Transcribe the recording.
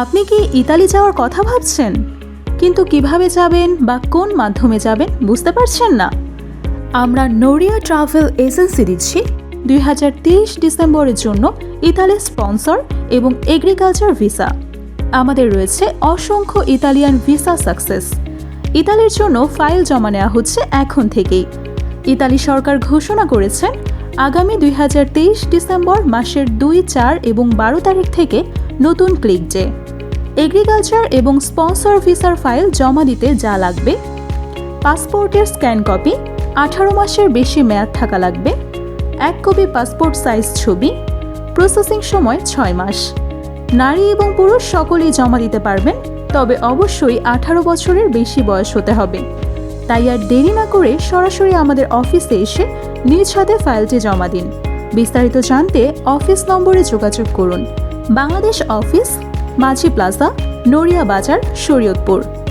আপনি কি ইতালি যাওয়ার কথা ভাবছেন? কিন্তু কীভাবে যাবেন বা কোন মাধ্যমে যাবেন বুঝতে পারছেন না। আমরা নোরিয়া ট্রাভেল এজেন্সি দিচ্ছি দুই হাজার তেইশ ডিসেম্বরের জন্য ইতালির স্পন্সর এবং এগ্রিকালচার ভিসা। আমাদের রয়েছে অসংখ্য ইতালিয়ান ভিসা সাকসেস। ইতালির জন্য ফাইল জমা নেওয়া হচ্ছে এখন থেকেই। ইতালি সরকার ঘোষণা করেছেন আগামী দুই হাজার তেইশ ডিসেম্বর মাসের দুই, চার এবং বারো তারিখ থেকে নতুন ক্লিক ডে। এগ্রিকালচার এবং স্পন্সর ভিসার ফাইল জমা দিতে যা লাগবে পাসপোর্টের স্ক্যান কপি আঠারো মাসের বেশি মেয়াদ থাকা লাগবে, এক কপি পাসপোর্ট সাইজ ছবি প্রসেসিং সময় ছয় মাস। নারী এবং পুরুষ সকলেই জমা দিতে পারবেন, তবে অবশ্যই আঠারো বছরের বেশি বয়স হতে হবে। তাই আর দেরি না করে সরাসরি আমাদের অফিসে এসে নিজ হাতে ফাইলটি জমা দিন। বিস্তারিত জানতে অফিস নম্বরে যোগাযোগ করুন। Bangladesh office Majhi plaza Naria Bazar Shariatpur.